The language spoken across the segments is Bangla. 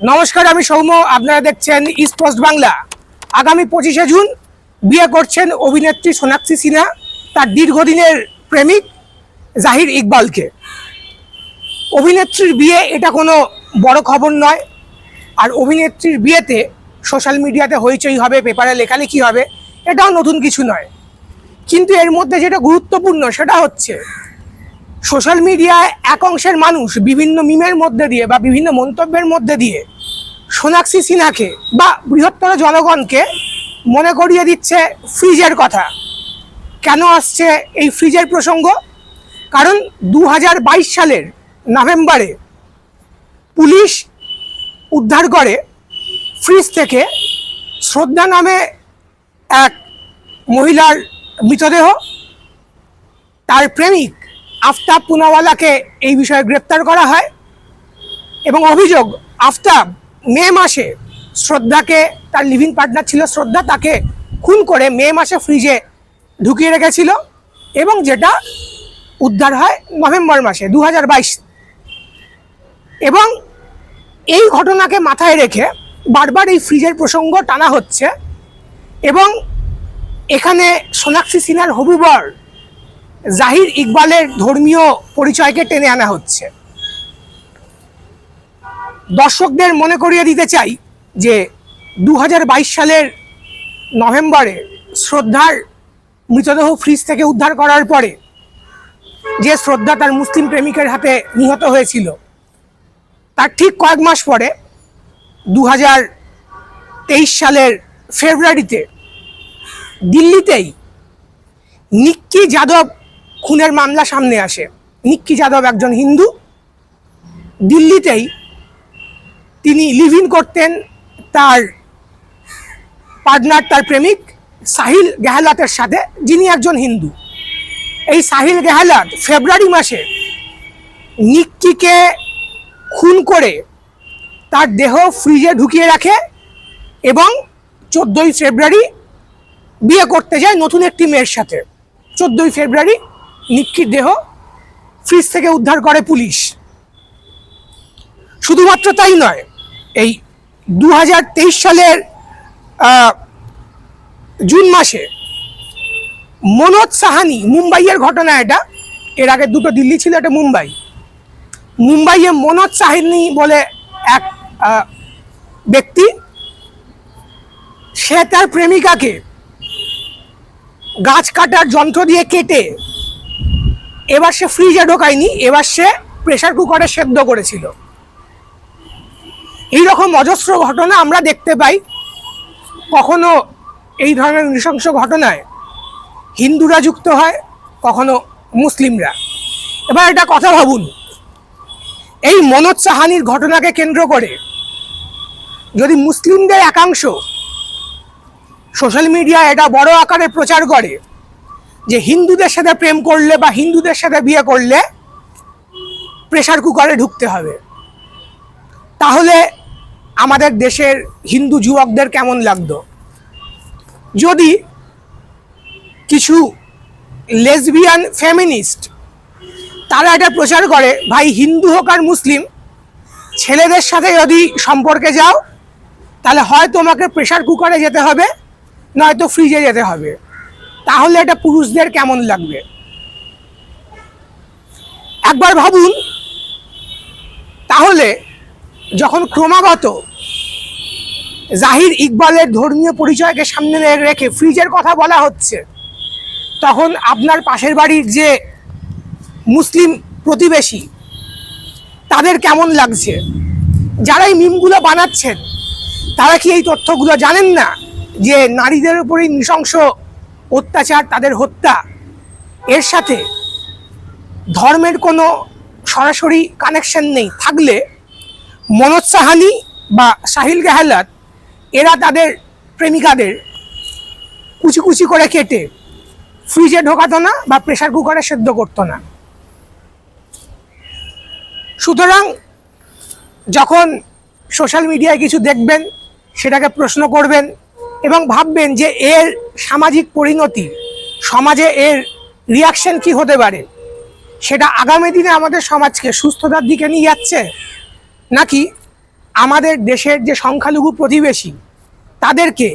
নমস্কার, আমি সৌম্য। আপনারা দেখছেন ইস্ট পোস্ট বাংলা আগামী পঁচিশে জুন বিয়ে করছেন অভিনেত্রী সোনাক্ষী সিনহা, তার দীর্ঘদিনের প্রেমিক জাহির ইকবালকে। অভিনেত্রীর বিয়ে এটা কোনো বড় খবর নয়। আর অভিনেত্রীর বিয়েতে সোশ্যাল মিডিয়াতে হইচই হবে, পেপারে লেখালেখি হবে, এটাও নতুন কিছু নয়। কিন্তু এর মধ্যে যেটা গুরুত্বপূর্ণ সেটা হচ্ছে সোশ্যাল মিডিয়ায় এক অংশের মানুষ বিভিন্ন মিমের মধ্যে দিয়ে বা বিভিন্ন মন্তব্যের মধ্যে দিয়ে সোনাক্ষী সিনহাকে বা বৃহত্তর জনগণকে মনে করিয়ে দিচ্ছে ফ্রিজের কথা। কেন আসছে এই ফ্রিজের প্রসঙ্গ? কারণ দু হাজার বাইশ সালের নভেম্বরে পুলিশ উদ্ধার করে ফ্রিজ থেকে শ্রদ্ধা নামে এক মহিলার মৃতদেহ। তার প্রেমিক আফতাব পুনাওয়ালাকে এই বিষয়ে গ্রেপ্তার করা হয় এবং অভিযোগ, আফতাব মে মাসে শ্রদ্ধাকে, তার লিভিং পার্টনার ছিল শ্রদ্ধা, তাকে খুন করে মে মাসে ফ্রিজে ঢুকিয়ে রেখেছিল এবং যেটা উদ্ধার হয় নভেম্বর মাসে দু হাজার বাইশ। এবং এই ঘটনাকে মাথায় রেখে বারবার এই ফ্রিজের প্রসঙ্গ টানা হচ্ছে এবং এখানে সোনাক্ষী সিনহার হবিবর জাহির ইকবালের ধর্মীয় পরিচয়কে টেনে আনা হচ্ছে। দর্শকদের মনে করিয়ে দিতে চাই যে দু হাজার বাইশ সালের নভেম্বরে শ্রদ্ধার মৃতদেহ ফ্রিজ থেকে উদ্ধার করার পরে যে শ্রদ্ধা তার মুসলিম প্রেমিকের হাতে নিহত হয়েছিল, তার ঠিক কয়েক মাস পরে দু হাজার তেইশ সালের ফেব্রুয়ারিতে দিল্লিতেই নিক্কি যাদব খুনের মামলা সামনে আসে। নিক্কি যাদব একজন হিন্দু। দিল্লিতেই তিনি লিভ ইন করতেন তার পার্টনার তার প্রেমিক সাহিল গেহলাতের সাথে, যিনি একজন হিন্দু। এই সাহিল গেহলাত ফেব্রুয়ারি মাসে নিক্কিকে খুন করে তার দেহ ফ্রিজে ঢুকিয়ে রাখে এবং চোদ্দোই ফেব্রুয়ারি বিয়ে করতে যায় নতুন একটি মেয়ের সাথে। চোদ্দোই ফেব্রুয়ারি নিক্কির দেহ ফ্রিজ থেকে উদ্ধার করে পুলিশ। শুধুমাত্র তাই নয়, এই দু হাজার তেইশ সালের জুন মাসে মনোজ সাহানি, মুম্বাইয়ের ঘটনা এটা। এর আগে দুটো দিল্লি ছিল এটা মুম্বাই। মুম্বাইয়ে মনোজ সাহানি বলে এক ব্যক্তি, সে তার প্রেমিকাকে গাছ কাটার যন্ত্র দিয়ে কেটে এবার সে ফ্রিজে ঢোকায়নি, এবার সে প্রেশার কুকারে সেদ্ধ করেছিল। এই রকম অজস্র ঘটনা আমরা দেখতে পাই। কখনো এই ধরনের নৃশংস ঘটনায় হিন্দুরা যুক্ত হয়, কখনো মুসলিমরা। এবার এটা কথা ভাবুন, এই মনোজ সাহানির ঘটনাকে কেন্দ্র করে যদি মুসলিমদের একাংশ সোশ্যাল মিডিয়া এটা বড় আকারে প্রচার করে যে হিন্দুদের সাথে প্রেম করলে বা হিন্দুদের সাথে বিয়ে করলে প্রেশার কুকারে ঢুকতে হবে। তাহলে আমাদের দেশের হিন্দু যুবকদের কেমন লাগতো? যদি কিছু লেসবিয়ান ফেমিনিস্ট তারা এটা প্রচার করে, ভাই, হিন্দু হোক আর মুসলিম, ছেলেদের সাথে যদি সম্পর্কে যাও, তাহলে হয় তোমাকে প্রেশার কুকারে যেতে হবে, নয়তো ফ্রিজে যেতে হবে। তাহলে এটা পুরুষদের কেমন লাগবে? একবার ভাবুন, তাহলে যখন ক্রমাগত জাহির ইকবালের ধর্মীয় পরিচয়কে সামনে রেখে ফ্রিজের কথা বলা হচ্ছে, তখন আপনার পাশের বাড়ির যে মুসলিম প্রতিবেশী, তাদের কেমন লাগছে? যারা এই মিমগুলো বানাচ্ছেন, তারা কি এই তথ্যগুলো জানেন না যে নারীদের উপরেই নৃশংস অত্যাচার, তাদের হত্যা। এর সাথে ধর্মের কোনো সরাসরি কানেকশন নেই। থাকলে মনোজ সাহানি বা সাহিল গেহলাত এরা তাদের প্রেমিকাদের কুচি কুচি করে কেটে ফ্রিজে ঢোকাতো না বা প্রেশার কুকারে সেদ্ধ করতো না। সুতরাং যখন সোশ্যাল মিডিয়ায় কিছু দেখবেন, সেটাকে প্রশ্ন করবেন এবং ভাববেন যে এর সামাজিক পরিণতি সমাজে এর রিয়াকশন কি হতে পারে? সেটা আগামী দিনে আমাদের সমাজকে সুস্থতার দিকে নিয়ে যাচ্ছে? নাকি আমাদের দেশের যে সংখ্যালঘু প্রতিবেশী, তাদেরকে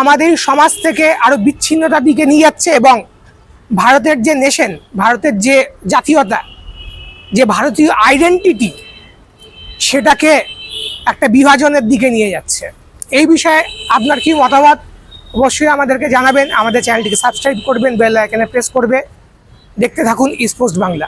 আমাদের সমাজ থেকে আরও বিচ্ছিন্নতার দিকে নিয়ে যাচ্ছে এবং ভারতের যে নেশন ভারতের যে জাতীয়তা, যে ভারতীয় আইডেন্টিটি সেটাকে একটা বিভাজনের দিকে নিয়ে যাচ্ছে? এই বিষয়ে আপনার কি মতামত অবশ্যই আমাদেরকে জানাবেন। আমাদের চ্যানেলটিকে সাবস্ক্রাইব করবেন, বেল আইকনে প্রেস করবে। দেখতে থাকুন স্পোর্টস বাংলা